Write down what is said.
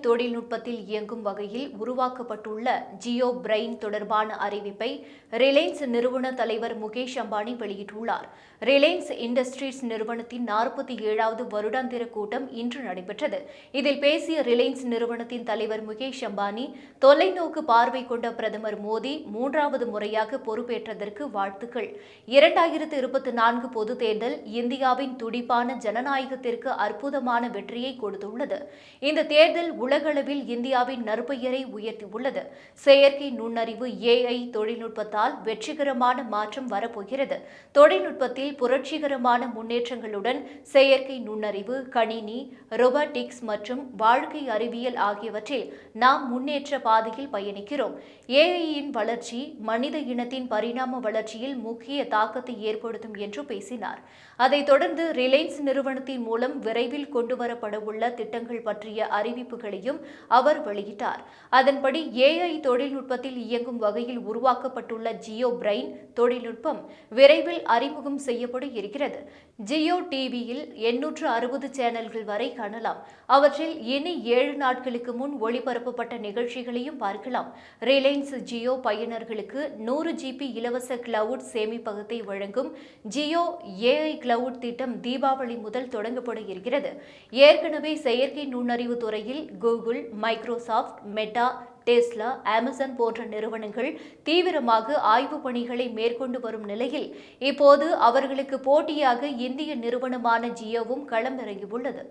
தொழில்நுட்பத்தில் இயங்கும் வகையில் உருவாக்கப்பட்டுள்ள ஜியோ பிரெயின் தொடர்பான அறிவிப்பை ரிலையன்ஸ் நிறுவன தலைவர் முகேஷ் அம்பானி வெளியிட்டுள்ளார். ரிலையன்ஸ் இண்டஸ்ட்ரீஸ் நிறுவனத்தின் நாற்பத்தி ஏழாவது வருடாந்திர கூட்டம் இன்று நடைபெற்றது. இதில் பேசிய ரிலையன்ஸ் நிறுவனத்தின் தலைவர் முகேஷ் அம்பானி தொலைநோக்கு பார்வை கொண்ட பிரதமர் மோடி மூன்றாவது முறையாக பொறுப்பேற்றதற்கு வாழ்த்துக்கள். இரண்டாயிரத்து இருபத்தி நான்கு பொது தேர்தல் இந்தியாவின் துடிப்பான ஜனநாயகத்திற்கு அற்புதமான வெற்றியை கொடுத்துள்ளது. இந்த தேர்தல் உலகளவில் இந்தியாவின் நற்பெயரை உயர்த்தியுள்ளது. செயற்கை நுண்ணறிவு ஏஐ தொழில்நுட்பத்தால் வெற்றிகரமான மாற்றம் வரப்போகிறது. தொழில்நுட்பத்தில் புரட்சிகரமான முன்னேற்றங்களுடன் செயற்கை நுண்ணறிவு கணினி ரொபாட்டிக்ஸ் மற்றும் வாழ்க்கை அறிவியல் ஆகியவற்றில் நாம் முன்னேற்ற பாதையில் பயணிக்கிறோம். ஏஐயின் வளர்ச்சி மனித இனத்தின் பரிணாம வளர்ச்சியில் முக்கிய தாக்கத்தை ஏற்படுத்தும் என்று பேசினார். அதைத் தொடர்ந்து ரிலையன்ஸ் நிறுவனத்தின் மூலம் விரைவில் கொண்டுவரப்படவுள்ள திட்டங்கள் பற்றிய அறிவிப்புகள் அறிக்கைகளையும் அவர் வெளியிட்டார். அதன்படி ஏஐ தொழில்நுட்பத்தில் இயங்கும் வகையில் உருவாக்கப்பட்டுள்ள ஜியோ பிரெயின் தொழில்நுட்பம் விரைவில் அறிமுகம் செய்யப்பட இருக்கிறது ஜியோ டிவியில் எண்ணூற்று அறுபது சேனல்கள் வரை காணலாம். அவற்றில் இனி ஏழு நாட்களுக்கு முன் ஒளிபரப்பப்பட்ட நிகழ்ச்சிகளையும் பார்க்கலாம். ரிலையன்ஸ் ஜியோ பயனர்களுக்கு நூறு ஜிபி இலவச கிளவுட் சேமிப்பகத்தை வழங்கும் ஜியோ ஏஐ கிளவுட் திட்டம் தீபாவளி முதல் தொடங்கப்பட இருக்கிறது ஏற்கனவே செயற்கை நுண்ணறிவு துறையில் Google Microsoft Meta Tesla Amazon போன்ற நிறுவனங்கள் தீவிரமாக ஆய்வு பணிகளை மேற்கொண்டு வரும் நிலையில் இப்போது அவர்களுக்கு போட்டியாக இந்திய நிறுவனமான ஜியோவும் களமிறங்கியுள்ளது.